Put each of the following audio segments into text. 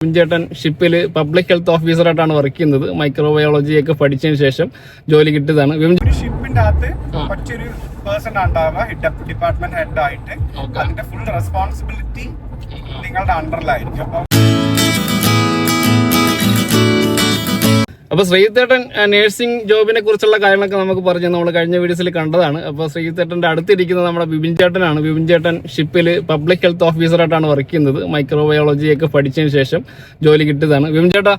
ചേട്ടൻ ഷിപ്പിൽ public health ഓഫീസറായിട്ടാണ് വർക്ക് ചെയ്യുന്നത്. മൈക്രോബയോളജി ഒക്കെ പഠിച്ചതിന് ശേഷം ജോലി കിട്ടിയതാണ്. ഷിപ്പിന്റെ അകത്ത് മറ്റൊരു പേഴ്സൺ ഉണ്ടാവുക ഡിപ്പാർട്ട്മെന്റ് ഹെഡ് ആയിട്ട്. അതിന്റെ ഫുൾ റെസ്പോൺസിബിലിറ്റി നിങ്ങളുടെ അണ്ടറിലായിരിക്കും അപ്പൊ അപ്പോൾ ശ്രീതേട്ടൻ നേഴ്സിംഗ് ജോബിനെ കുറിച്ചുള്ള കാര്യങ്ങളൊക്കെ നമുക്ക് പറഞ്ഞു നമ്മൾ കഴിഞ്ഞ വീഡിയോസിൽ കണ്ടതാണ്. അപ്പോൾ ശ്രീതേട്ടന്റെ അടുത്തിരിക്കുന്നത് നമ്മുടെ ബിബിൻ ചേട്ടനാണ്. ബിബിൻ ചേട്ടൻ ഷിപ്പിൽ പബ്ലിക് ഹെൽത്ത് ഓഫീസറായിട്ടാണ് വർക്ക് ചെയ്യുന്നത്. മൈക്രോബയോളജി ഒക്കെ പഠിച്ചതിന് ശേഷം ജോലി കിട്ടിയതാണ്. ബിബിൻ ചേട്ടാ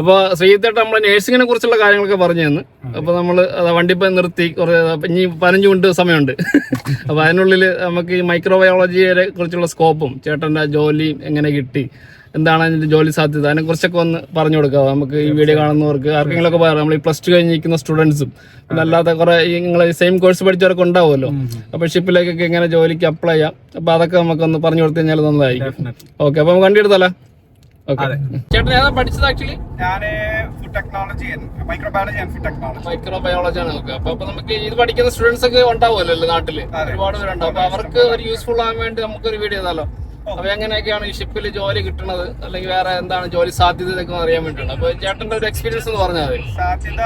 അപ്പോൾ ശ്രീതേട്ടൻ നമ്മൾ നേഴ്സിങ്ങിനെ കുറിച്ചുള്ള കാര്യങ്ങളൊക്കെ പറഞ്ഞു തന്നു. അപ്പോൾ നമ്മൾ വണ്ടി പോയി നിർത്തി കുറേ ഇനി പതിനഞ്ച് മിനിറ്റ് സമയമുണ്ട്. അപ്പോൾ അതിനുള്ളിൽ നമുക്ക് ഈ മൈക്രോബയോളജിയെ കുറിച്ചുള്ള സ്കോപ്പും ചേട്ടന്റെ ജോലിയും എങ്ങനെ കിട്ടി? എന്താണ് അതിന്റെ ജോലി സാധ്യത? അതിനെ കുറിച്ചൊക്കെ ഒന്ന് പറഞ്ഞു കൊടുക്കുക നമുക്ക് ഈ വീഡിയോ കാണുന്നവർക്ക് ആർക്കെങ്കിലും ഒക്കെ പറയാം. നമ്മൾ ഈ പ്ലസ് ടു കഴിഞ്ഞിരിക്കുന്ന സ്റ്റുഡൻസും പിന്നെ അല്ലാത്ത കുറെ നിങ്ങൾ സെയിം കോഴ്സ് പഠിച്ചവരൊക്കെ ഉണ്ടാവുമല്ലോ. അപ്പൊ ഷിപ്പിലേക്കൊക്കെ ഇങ്ങനെ ജോലിക്ക് അപ്ലൈ ചെയ്യാം. അപ്പൊ അതൊക്കെ നമുക്കൊന്ന് പറഞ്ഞു കൊടുത്തു കഴിഞ്ഞാൽ നന്നായിരിക്കും. ഓക്കെ അപ്പൊ നമുക്ക് വണ്ടി ചേട്ടൻ ഏതാ പഠിച്ചത് ആക്ച്വലി ഞാൻ ഫുഡ് ടെക്നോളജി മൈക്രോബയോളജി ആണ് ഫുഡ് ടെക്നോളജി മൈക്രോബയോളജി ആണ് നോക്കുക. അപ്പൊ അപ്പൊ നമുക്ക് ഇത് പഠിക്കുന്ന സ്റ്റുഡൻസ് ഒക്കെ ഉണ്ടാവുമല്ലോ നാട്ടിൽ? ഒരുപാട് പേരുണ്ടാവും അപ്പൊ അവർക്ക് ഒരു യൂസ്ഫുൾ ആവാൻ വേണ്ടി നമുക്ക് ഒരു വീഡിയോ ചെയ്താലോ അപ്പൊ എങ്ങനെയൊക്കെയാണ് ഈ ഷിപ്പിൽ ജോലി കിട്ടുന്നത്? അല്ലെങ്കിൽ വേറെ എന്താണ് ജോലി സാധ്യത എന്നൊക്കെ അറിയാൻ വേണ്ടിയിട്ടാണ്. അപ്പൊ ചേട്ടന്റെ ഒരു എക്സ്പീരിയൻസ് എന്ന് പറഞ്ഞാൽ സാധ്യത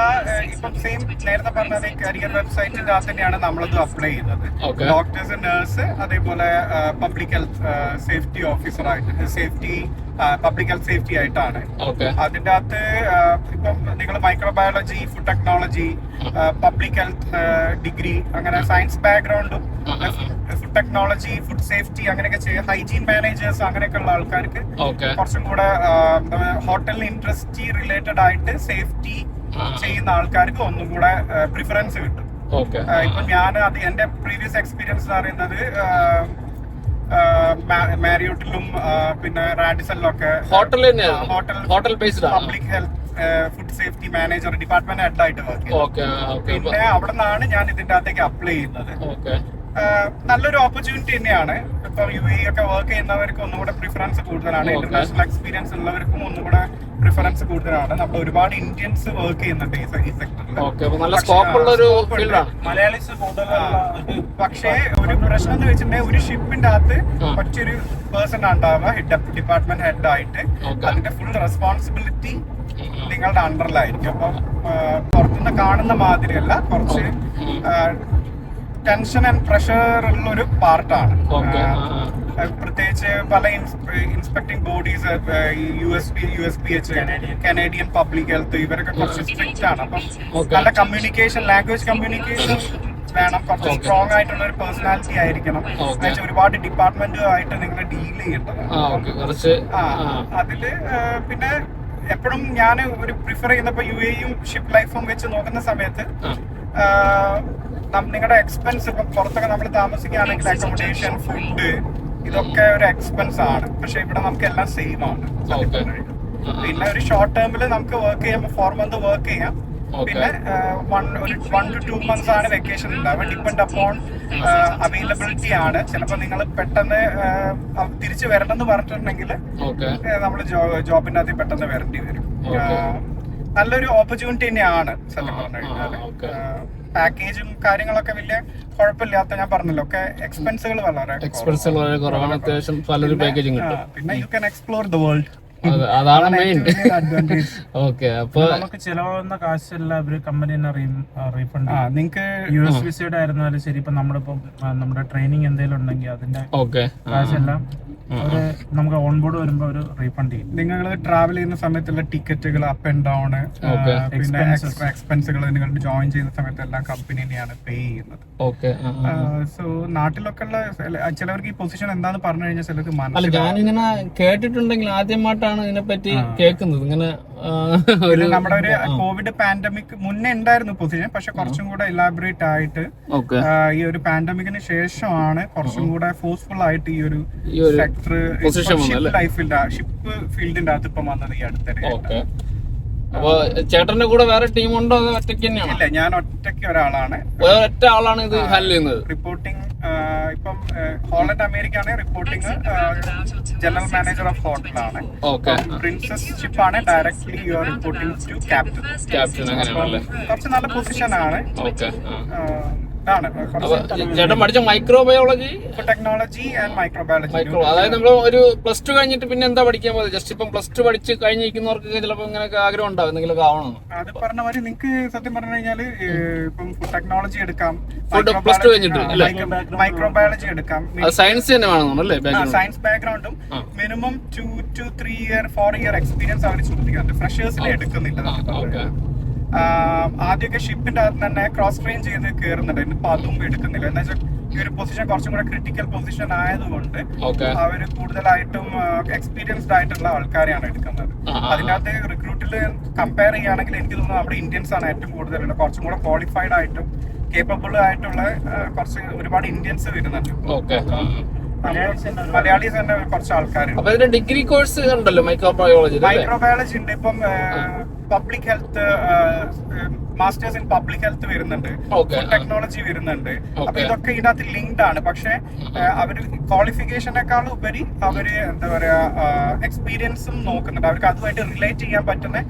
ഇപ്പം സെയിം നേരത്തെ പറഞ്ഞത് കരിയർ വെബ്സൈറ്റിന്റെ അകത്ത് തന്നെയാണ് നമ്മളത് അപ്ലൈ ചെയ്യുന്നത്. ഡോക്ടേഴ്സ് നേഴ്സ് അതേപോലെ പബ്ലിക് ഹെൽത്ത് സേഫ്റ്റി ഓഫീസറായിട്ട് സേഫ്റ്റി പബ്ലിക് ഹെൽത്ത് സേഫ്റ്റി ആയിട്ടാണ്. അതിന്റെ അകത്ത് ഇപ്പം നിങ്ങൾ microbiology food technology public health degree അങ്ങനെ സയൻസ് ബാക്ക്ഗ്രൗണ്ടും ഫുഡ് ടെക്നോളജി ഫുഡ് സേഫ്റ്റി അങ്ങനെയൊക്കെ ഹൈജീൻ മാനേജേഴ്സ് അങ്ങനെയൊക്കെ ഉള്ള ആൾക്കാർക്ക് കുറച്ചും കൂടെ ഹോട്ടൽ ഇൻഡസ്ട്രി റിലേറ്റഡ് ആയിട്ട് സേഫ്റ്റി ചെയ്യുന്ന ആൾക്കാർക്ക് ഒന്നും കൂടെ പ്രിഫറൻസ് കിട്ടും. ഇപ്പൊ ഞാൻ അത് എന്റെ പ്രീവിയസ് എക്സ്പീരിയൻസ് എന്ന് പറയുന്നത് മാരിയോട്ടിലും പിന്നെ റാഡിസണിലും ഒക്കെ hotel hotel hotel based public health food safety manager department head ആയിട്ട് വർക്ക് പിന്നെ അവിടെ നിന്നാണ് ഞാൻ ഇതിന്റെ അകത്തേക്ക് അപ്ലൈ ചെയ്യുന്നത്. നല്ലൊരു ഓപ്പർച്യൂണിറ്റി തന്നെയാണ്. ഇപ്പൊ യു എ ഒക്കെ വർക്ക് ചെയ്യുന്നവർക്ക് ഒന്നുകൂടെ പ്രിഫറൻസ് കൂടുതലാണ് ഇന്റർനാഷണൽ എക്സ്പീരിയൻസ് ഉള്ളവർക്കും ഒന്നും കൂടെ പ്രിഫറൻസ് കൂടുതലാണ്. നമ്മൾ ഒരുപാട് ഇന്ത്യൻസ് വർക്ക് ചെയ്യുന്നുണ്ട് ഈ സെക്ടറിൽ നല്ല സ്കോപ്പ് ഉള്ള ഒരു മലയാളീസ് പക്ഷേ ഒരു പ്രശ്നം എന്ന് വെച്ചിട്ടുണ്ടെങ്കിൽ ഒരു ഷിപ്പിന്റെ അകത്ത് ആ. ഒറ്റൊരു പേഴ്സൺ ഉണ്ടാവുക. ഹെഡ് ഡിപ്പാർട്ട്മെന്റ് ഹെഡ് ആയിട്ട്. അതിന്റെ ഫുൾ റെസ്പോൺസിബിലിറ്റി നിങ്ങളുടെ അണ്ടറിലായിരിക്കും അപ്പം പുറത്തുനിന്ന് കാണുന്ന മാതിരിയല്ല. കുറച്ച് ടെൻഷൻ ആൻഡ് പ്രഷർ ഉള്ള ഒരു പാർട്ടാണ് പ്രത്യേകിച്ച് പല inspecting bodies U S P U S P H Canadian public health ഇവരൊക്കെ കുറച്ച് സ്ട്രിക്റ്റ് ആണ്. അപ്പം. നല്ല കമ്മ്യൂണിക്കേഷൻ ലാംഗ്വേജ് കമ്മ്യൂണിക്കേഷൻ വേണം. കുറച്ച്. സ്ട്രോങ് ആയിട്ടുള്ള ഒരു പേഴ്സണാലിറ്റി ആയിരിക്കണം. ഒരുപാട് ഡിപ്പാർട്ട്മെന്റുമായിട്ട് നിങ്ങൾ ഡീൽ ചെയ്യേണ്ടത്. അതിൽ പിന്നെ എപ്പോഴും ഞാൻ ഒരു പ്രിഫർ ചെയ്യുന്നപ്പോ യു എയും ഷിപ്പ് ലൈഫും വെച്ച് നോക്കുന്ന സമയത്ത് നിങ്ങളുടെ എക്സ്പെൻസ് ഇപ്പൊ പുറത്തൊക്കെ നമ്മൾ താമസിക്കുകയാണെങ്കിൽ അക്കോമഡേഷൻ ഫുഡ് ഇതൊക്കെ ഒരു എക്സ്പെൻസ് ആണ്. പക്ഷെ ഇവിടെ നമുക്ക് എല്ലാം സെയിം ആണ്. പിന്നെ ഒരു ഷോർട്ട് ടേമിൽ നമുക്ക് വർക്ക് ചെയ്യാം. ഫോർ മന്ത് വർക്ക് ചെയ്യാം. പിന്നെ വൺ ഒരു വൺ ടു ടു മന്ത്സ് ആണ് വെക്കേഷൻ ഉണ്ടാവുക. ഡിപ്പെൻഡ് അപ്പോൺ അവൈലബിലിറ്റി ആണ്. ചിലപ്പോൾ നിങ്ങൾ പെട്ടെന്ന് തിരിച്ചു തിരിച്ചു എന്ന് പറഞ്ഞിട്ടുണ്ടെങ്കിൽ നമ്മൾ ജോബിന്റെ അകത്ത് പെട്ടെന്ന് വരേണ്ടി വരും. നല്ലൊരു ഓപ്പർച്യൂണിറ്റി തന്നെയാണ് സത്യം പറഞ്ഞു കഴിഞ്ഞാൽ. പാക്കേജും കാര്യങ്ങളൊക്കെ വലിയ കുഴപ്പമില്ലാത്ത ഞാൻ പറഞ്ഞല്ലോ. ഒക്കെ എക്സ്പെൻസുകൾ വളരെ എക്സ്പെൻസുകൾ വളരെ കുറവാണ്. അത്യാവശ്യം പലൊരു പാക്കേജും കിട്ടും. പിന്നെ you can explore the world അതെ, അതാണ് മെയിൻ അഡ്വാന്റേജ് ഓക്കെ അപ്പൊ നമുക്ക് ചിലവാകുന്ന കാശെല്ലാം അവർ കമ്പനി തന്നെ റീഫണ്ട് ആ നിങ്ങക്ക് യു എസ് വിസയുടെ ആയിരുന്നാലും ശരി ഇപ്പൊ നമ്മളിപ്പോ നമ്മുടെ ട്രെയിനിങ് എന്തെങ്കിലും ഉണ്ടെങ്കിൽ അതിന്റെ ഓക്കെ കാശെല്ലാം അവർ നമുക്ക് ഓൺ ബോർഡ് വരുമ്പോ അവർ റീഫണ്ട് ചെയ്യും. നിങ്ങൾ ട്രാവൽ ചെയ്യുന്ന സമയത്തുള്ള ടിക്കറ്റുകൾ അപ്പ് ആൻഡ് ഡൗൺ പിന്നെ. എക്സ്ട്രാ എക്സ്പെൻസുകൾ നിങ്ങൾ ജോയിൻ ചെയ്യുന്ന സമയത്തെല്ലാം കമ്പനി തന്നെയാണ് പേ ചെയ്യുന്നത്. ഓക്കെ സോ നാട്ടിലൊക്കെ ഉള്ള ചിലവർക്ക് ഈ പൊസിഷൻ എന്താന്ന് പറഞ്ഞു കഴിഞ്ഞാൽ ചിലർക്ക് ഞാനിങ്ങനെ കേട്ടിട്ടുണ്ടെങ്കിൽ ആദ്യമായിട്ടാണ് ഇതിനെപ്പറ്റി കേൾക്കുന്നത്. ഇങ്ങനെ നമ്മുടെ ഒരു കോവിഡ് പാൻഡമിക് മുന്നേ ഉണ്ടായിരുന്നു പൊസിഷൻ പക്ഷെ കുറച്ചും കൂടെ ഇലാബറേറ്റ് ആയിട്ട് ഈ ഒരു പാൻഡമിക്കിന് ശേഷമാണ് കുറച്ചും കൂടെ ഫോഴ്സ്ഫുൾ ആയിട്ട് ഈ ഒരു സെക്ടർ ഷിപ്പ് ലൈഫിന്റെ ഷിപ്പ് ഫീൽഡിന്റെ അകത്ത് ഇപ്പം വന്നത് ഈ അടുത്തിടെ. അപ്പൊ ചേട്ടന്റെ കൂടെ വേറെ ടീമുണ്ടോ അതോ ഒറ്റയ്ക്ക് തന്നെയാണ്? ഇല്ല ഞാൻ ഒറ്റയ്ക്ക് ഒരാളാണ്. ഒറ്റ ആളാണ് ഇത് ഹാൻഡിൽ ചെയ്യുന്നത്? റിപ്പോർട്ടിംഗ് ഇപ്പം ഹോളണ്ട് അമേരിക്ക ആണ് റിപ്പോർട്ടിംഗ് ജനറൽ മാനേജർ ഓഫ് ഹോട്ടലാണ് ഓക്കെ പ്രിൻസസ് ഷിപ്പ് ആണ് directly you are reporting to captain captain അങ്ങനെയാണല്ലേ കുറച്ച് നല്ല പൊസിഷൻ ആണ്. ഓക്കെ ചേട്ടൻ പഠിച്ച microbiology technology and microbiology micro അതായത് നമ്മൾ ഒരു പ്ലസ് ടു കഴിഞ്ഞിട്ട് പിന്നെ എന്താ പഠിക്കാൻ പോകുന്നത് ജസ്റ്റ് ഇപ്പം പ്ലസ് ടു പഠിച്ച് കഴിഞ്ഞിരിക്കുന്നവർക്ക് ചിലപ്പോൾ ഇങ്ങനെയൊക്കെ ആഗ്രഹം ഉണ്ടാവും. എന്തെങ്കിലുമൊക്കെ ആവണമെന്ന് അത് പറഞ്ഞ മാതിരി നിങ്ങൾക്ക് സത്യം പറഞ്ഞു കഴിഞ്ഞാൽ ഇപ്പം ടെക്നോളജി എടുക്കാം. Plus two കഴിഞ്ഞിട്ട്? മൈക്രോബയോളജി എടുക്കാം. സയൻസ് തന്നെ background science ബാക്ക്ഗ്രൗണ്ടും minimum two two three year four year experience അവർ ചോദിക്കുന്നുണ്ട് ഫ്രഷേഴ്സിനെ എടുക്കുന്നില്ല. ആദ്യമൊക്കെ ഷിപ്പിന്റെ അകത്ത് തന്നെ ക്രോസ് ട്രെയിൻ ചെയ്ത് കയറുന്നുണ്ട് ഇപ്പൊ അതും എടുക്കുന്നില്ല. എന്ന് വെച്ചാൽ ഈ ഒരു പൊസിഷൻ കുറച്ചും കൂടെ ക്രിട്ടിക്കൽ പൊസിഷൻ ആയതുകൊണ്ട് അവർ കൂടുതലായിട്ടും എക്സ്പീരിയൻസ്ഡ് ആയിട്ടുള്ള ആൾക്കാരെയാണ് എടുക്കുന്നത്. അകത്ത് റിക്രൂട്ടിൽ കമ്പയർ ചെയ്യുകയാണെങ്കിൽ എനിക്ക് തോന്നുന്നു നമ്മുടെ ഇന്ത്യൻസ് ആണ് ഏറ്റവും കൂടുതലുള്ളത്. കുറച്ചും കൂടെ ക്വാളിഫൈഡ് ആയിട്ടും കേപ്പബിൾ ആയിട്ടുള്ള കുറച്ച് ഒരുപാട് ഇന്ത്യൻസ് വരുന്നുണ്ട്. മലയാളി മലയാളീസ് തന്നെ കുറച്ച് ആൾക്കാരുണ്ട്. ഡിഗ്രി കോഴ്സ് ഉണ്ടല്ലോ മൈക്രോബയോളജി മൈക്രോ മൈക്രോബയോളജി ഉണ്ട്. ഇപ്പം public health masters in public health വരുന്നുണ്ട്. ഫുഡ് ടെക്നോളജി വരുന്നുണ്ട്. അപ്പൊ. ഇതൊക്കെ ഇതിനകത്ത് ലിങ്ക്ഡ് ആണ്. പക്ഷെ അവർ ക്വാളിഫിക്കേഷനേക്കാൾ ഉപരി അവർ എന്താ പറയാ എക്സ്പീരിയൻസും നോക്കുന്നുണ്ട്. അവർക്ക് അതുമായിട്ട് റിലേറ്റ് ചെയ്യാൻ പറ്റുന്ന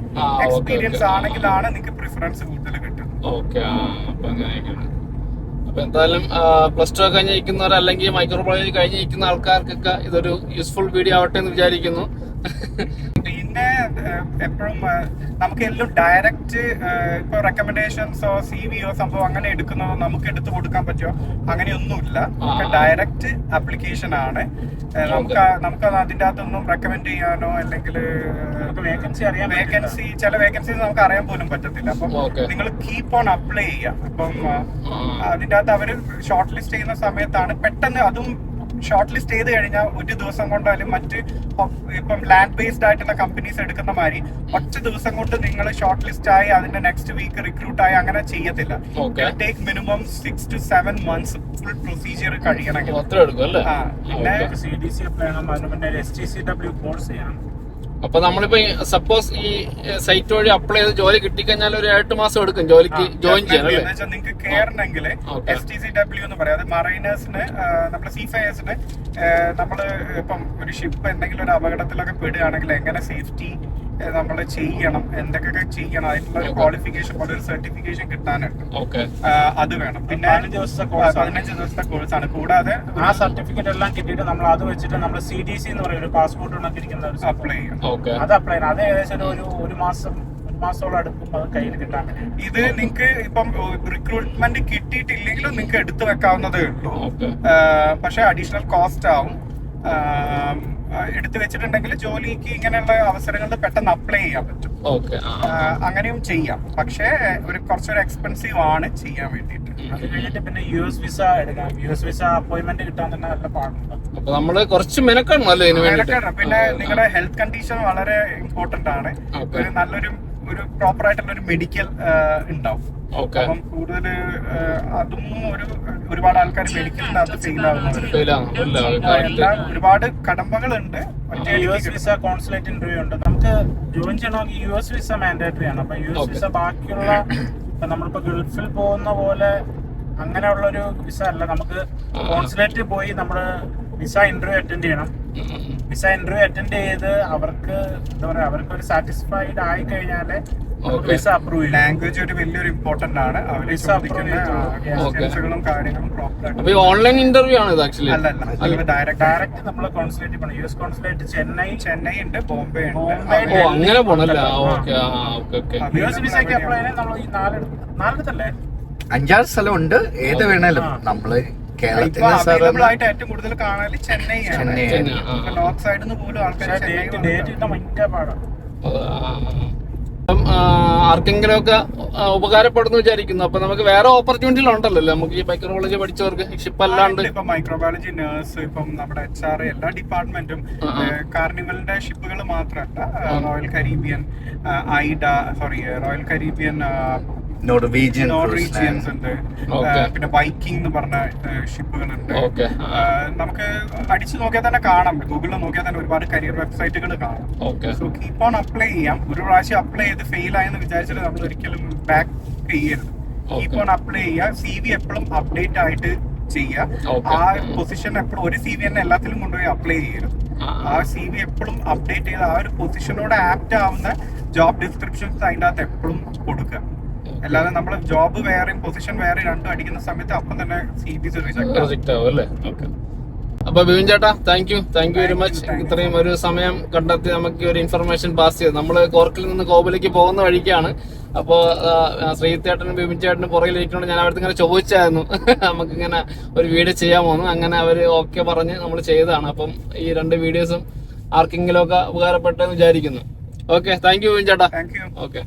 എക്സ്പീരിയൻസ്. ആണെങ്കിലാണ് നിങ്ങൾക്ക് പ്രിഫറൻസ് കൂടുതൽ കിട്ടുന്നത്. അപ്പൊ എന്തായാലും പ്ലസ് ടു കഴിഞ്ഞിരിക്കുന്നവർ അല്ലെങ്കിൽ മൈക്രോബയോളജി കഴിഞ്ഞിരിക്കുന്ന ആൾക്കാർക്കൊക്കെ ഇതൊരു യൂസ്ഫുൾ വീഡിയോ ആവട്ടെ എന്ന് വിചാരിക്കുന്നു. എപ്പോഴും നമുക്ക് എല്ലാം ഡയറക്റ്റ് ഇപ്പൊ റെക്കമെൻഡേഷൻസോ സി വിയോ സംഭവം അങ്ങനെ എടുക്കുന്നതോ നമുക്ക് എടുത്തു കൊടുക്കാൻ പറ്റുമോ? അങ്ങനെയൊന്നുമില്ല. നമുക്ക് ഡയറക്റ്റ് ആപ്ലിക്കേഷൻ ആണ്. നമുക്ക് നമുക്ക് അതിന്റെ അകത്തൊന്നും റെക്കമെൻഡ് ചെയ്യാനോ അല്ലെങ്കിൽ വേക്കൻസി അറിയാൻ വേക്കൻസി ചില വേക്കൻസീസ് നമുക്ക് അറിയാൻ പോലും പറ്റത്തില്ല. അപ്പം നിങ്ങൾ കീപ്പ് ഓൺ അപ്ലൈ ചെയ്യുക. അപ്പം അതിന്റെ. അകത്ത് അവർ ഷോർട്ട് ലിസ്റ്റ് ചെയ്യുന്ന സമയത്താണ് പെട്ടെന്ന് അതും ഷോർട്ട് ലിസ്റ്റ് ചെയ്ത് കഴിഞ്ഞാൽ ഒരു ദിവസം കൊണ്ടാലും മറ്റ് ഇപ്പം ലാൻഡ് ബേസ്ഡ് ആയിട്ടുള്ള കമ്പനീസ് എടുക്കുന്ന മാതിരി ഒറ്റ ദിവസം കൊണ്ട് നിങ്ങൾ ഷോർട്ട് ലിസ്റ്റ് ആയി അതിന്റെ നെക്സ്റ്റ് വീക്ക് റിക്രൂട്ട് ആയി അങ്ങനെ ചെയ്യത്തില്ല. Take minimum six to seven months full procedure കഴിയണമെങ്കിൽ. അല്ലേ? പിന്നെ. സി ഡി സി അപ്ലൈ ചെയ്യണം അതിന് പിന്നെ S T C W course ചെയ്യണം. അപ്പൊ നമ്മളിപ്പോ സപ്പോസ് ഈ സൈറ്റ് വഴി അപ്ലൈ ചെയ്ത് ജോലി കിട്ടിക്കഴിഞ്ഞാൽ ഒരു എട്ട് മാസം എടുക്കും ജോലിക്ക് ജോയിൻ ചെയ്യാൻ അല്ലേ നിങ്ങൾക്ക് കയറണമെങ്കിൽ. എസ് ടി സി ഡബ്ല്യു എന്ന് പറയാം അത് മറൈനേഴ്സിന് നമ്മുടെ സീഫയേഴ്സിന് നമ്മൾ ഇപ്പം ഒരു ഷിപ്പ് എന്തെങ്കിലും ഒരു അപകടത്തിലൊക്കെ പെടുകയാണെങ്കിൽ എങ്ങനെ സേഫ്റ്റി നമ്മൾ ചെയ്യണം. എന്തൊക്കെ ചെയ്യണം? അതിനുള്ള ഒരു ക്വാളിഫിക്കേഷൻ പോലെ ഒരു സർട്ടിഫിക്കേഷൻ കിട്ടാനുണ്ട് ഓക്കെ അത് വേണം. പിന്നെ പതിനഞ്ച് ദിവസത്തെ കോഴ്സ് ആണ്. പതിനഞ്ച് ദിവസത്തെ ആണ്. കൂടാതെ ആ സർട്ടിഫിക്കറ്റ് എല്ലാം കിട്ടിയിട്ട് നമ്മൾ അത് വെച്ചിട്ട് നമ്മൾ സി ഡി സി എന്ന് പറയുന്ന ഒരു പാസ്പോർട്ട് ഉണ്ടാക്കിയിരിക്കുന്ന ഒരു അപ്ലൈ ചെയ്യണം. അത് അപ്ലൈ ചെയ്യണം. അത് ഏകദേശം ഒരു- ഒരു മാസം ഇത് നിങ്ങക്ക് ഇപ്പം റിക്രൂട്ട്മെന്റ് കിട്ടിയിട്ടില്ലെങ്കിലും നിങ്ങൾക്ക് എടുത്തു വെക്കാവുന്നതേ ഉള്ളൂ. പക്ഷെ അഡീഷണൽ കോസ്റ്റ് ആവും. എടുത്തു വെച്ചിട്ടുണ്ടെങ്കിൽ ജോലിക്ക് ഇങ്ങനെയുള്ള അവസരങ്ങളിൽ പെട്ടെന്ന് അപ്ലൈ ചെയ്യാൻ പറ്റും. അങ്ങനെയും ചെയ്യാം. പക്ഷേ ഒരു കുറച്ചൊരു എക്സ്പെൻസീവ് ആണ് ചെയ്യാൻ വേണ്ടിട്ട് അത് കഴിഞ്ഞിട്ട് പിന്നെ യു എസ് വിസ എടുക്കാം യു എസ് വിസ അപ്പോയിന്റ്മെന്റ് കിട്ടാൻ തന്നെ നല്ല പാടുണ്ട്. നമ്മൾ കുറച്ച് മെനക്കണം അല്ലേ ഇതിന് പിന്നെ നിങ്ങളുടെ ഹെൽത്ത് കണ്ടീഷൻ വളരെ ഇമ്പോർട്ടന്റ് ആണ്. ഒരു നല്ലൊരു ഒരു പ്രോപ്പർ ആയിട്ടുള്ള ഒരു മെഡിക്കൽ ഉണ്ടാവും. അപ്പം കൂടുതൽ അതും ഒരു ഒരുപാട് ആൾക്കാർ മെഡിക്കലിനകത്ത് ഫെയിൽ ആവുന്നവരുണ്ട് ഒരുപാട് കടമ്പകളുണ്ട്. U S visa consulate interview ഉണ്ട് നമുക്ക് ജോയിൻ ചെയ്യണമെങ്കിൽ യു എസ് വിസ മാൻഡേറ്ററി ആണ്. അപ്പൊ യു എസ് വിസ ബാക്കിയുള്ള ഇപ്പൊ നമ്മളിപ്പോ ഗൾഫിൽ പോകുന്ന പോലെ അങ്ങനെയുള്ള ഒരു വിസ അല്ല. നമുക്ക് കോൺസുലേറ്റ് പോയി നമ്മൾ വിസ ഇന്റർവ്യൂ അറ്റൻഡ് ചെയ്യണം. വിസ ഇന്റർവ്യൂ അറ്റൻഡ് ചെയ്ത് അവർക്ക് എന്താ പറയാ അവർക്ക് ഒരു സാറ്റിസ്ഫൈഡ് ആയി കഴിഞ്ഞാൽ Okay. വിസ അപ്രൂവ് ലാംഗ്വേജ് ഒരു വലിയൊരു ഇമ്പോർട്ടന്റ് ആണ്. അവർ ചോദിക്കുന്ന. കാര്യങ്ങളും അപ്പൊ ഓൺലൈൻ ഇന്റർവ്യൂ ആണ് ഇത് ആക്ച്വലി അല്ല അല്ല. ഡയറക്റ്റ് ഡയറക്റ്റ് നമ്മൾ കോൺസുലേറ്റ് പോകണം U S consulate Chennai Chennai ഉണ്ട് ബോംബെ ഉണ്ട്. ഓ അങ്ങനെ പോണല്ല? Okay okay okay U S വിസയ്ക്ക് അപ്ലൈ ചെയ്യാൻ നമ്മൾ ഈ നാല് നാലിടത്തല്ലേ? അഞ്ചാറ് സ്ഥലമുണ്ട്. ഏത് വേണേലും. നമ്മൾ ഏറ്റവും കൂടുതൽ കാണാൻ ചെന്നൈ ആണ്. ചെന്നൈ. നോർത്ത് സൈഡിൽ നിന്ന് പോലും ആൾക്കാർ ചെന്നൈ ഡേറ്റ് ഡേറ്റ് കിട്ടാൻ ഭയങ്കര പാടാണ് അപ്പം ആർക്കെങ്കിലും ഒക്കെ ഉപകാരപ്പെടുന്നു വിചാരിക്കുന്നു. അപ്പൊ നമുക്ക് വേറെ ഓപ്പർച്യൂണിറ്റികൾ ഉണ്ടല്ലോ നമുക്ക് ഈ മൈക്രോബയോളജി പഠിച്ചവർക്ക് ഷിപ്പ് അല്ലാണ്ട് ഇപ്പൊ മൈക്രോബയോളജി നേഴ്സ് ഇപ്പം നമ്മുടെ എച്ച് ആർ എല്ലാ ഡിപ്പാർട്ട്മെന്റും. കാർണിവലിന്റെ ഷിപ്പുകൾ മാത്രമല്ല Royal Caribbean AIDA sorry Royal Caribbean Norwegian Norwegians ഉണ്ട് പിന്നെ വൈക്കിംഗ് എന്ന് പറഞ്ഞ ഷിപ്പുകളുണ്ട് നമുക്ക് അടിച്ചു നോക്കിയാൽ തന്നെ കാണാം. ഗൂഗിളിൽ നോക്കിയാൽ തന്നെ ഒരുപാട് കരിയർ വെബ്സൈറ്റുകൾ കാണാം. സോ കീപ്പ് ഓൺ അപ്ലൈ ചെയ്യാം. ഒരു പ്രാവശ്യം അപ്ലൈ ചെയ്ത് ഫെയിൽ ആയെന്ന് വിചാരിച്ചിട്ട് നമ്മൾ ഒരിക്കലും ബാക്ക് ചെയ്യരുത്. കീപ്പ് ഓൺ അപ്ലൈ ചെയ്യുക. സി വി എപ്പോഴും അപ്ഡേറ്റ് ആയിട്ട് ചെയ്യുക. ആ പൊസിഷൻ എപ്പോഴും ഒരു സി വി തന്നെ എല്ലാത്തിലും കൊണ്ടുപോയി അപ്ലൈ ചെയ്യരുത്. ആ സി വി എപ്പോഴും അപ്ഡേറ്റ് ചെയ്ത് ആ ഒരു പൊസിഷനോട് ആപ്റ്റ് ആവുന്ന ജോബ് ഡിസ്ക്രിപ്ഷൻസ് അതിന്റെ അകത്ത് എപ്പോഴും കൊടുക്കുക. അല്ലാതെ നമ്മൾ ജോബ് വേറെയും പൊസിഷൻ വേറെ രണ്ടും അടിക്കുന്ന സമയത്ത് അപ്പം തന്നെ സി ബി സി റിജക്ട് ആവും. അല്ലേ? ഓക്കെ അപ്പൊ ബിബിൻ ചേട്ടാ thank you thank you very much ഇത്രയും ഒരു സമയം കണ്ടെത്തി നമുക്ക് ഒരു ഇൻഫർമേഷൻ പാസ് ചെയ്ത്. നമ്മൾ കോർക്കിൽ നിന്ന് കോബിലേക്ക് പോകുന്ന വഴിക്കാണ്. അപ്പോൾ ശ്രീതേട്ടനും ബിബിൻ ചേട്ടനും പുറകിലിരിക്കണോ ഞാൻ അവിടുത്തെ ഇങ്ങനെ ചോദിച്ചായിരുന്നു. നമുക്ക് ഇങ്ങനെ ഒരു വീഡിയോ പോകുന്നു അങ്ങനെ അവർ ഓക്കെ പറഞ്ഞ് നമ്മൾ ചെയ്തതാണ്. അപ്പം ഈ രണ്ട് വീഡിയോസും ആർക്കെങ്കിലും ഒക്കെ ഉപകാരപ്പെട്ടെന്ന് വിചാരിക്കുന്നു. ഓക്കെ താങ്ക് യു ബിബിൻ ചേട്ടാ. ഓക്കെ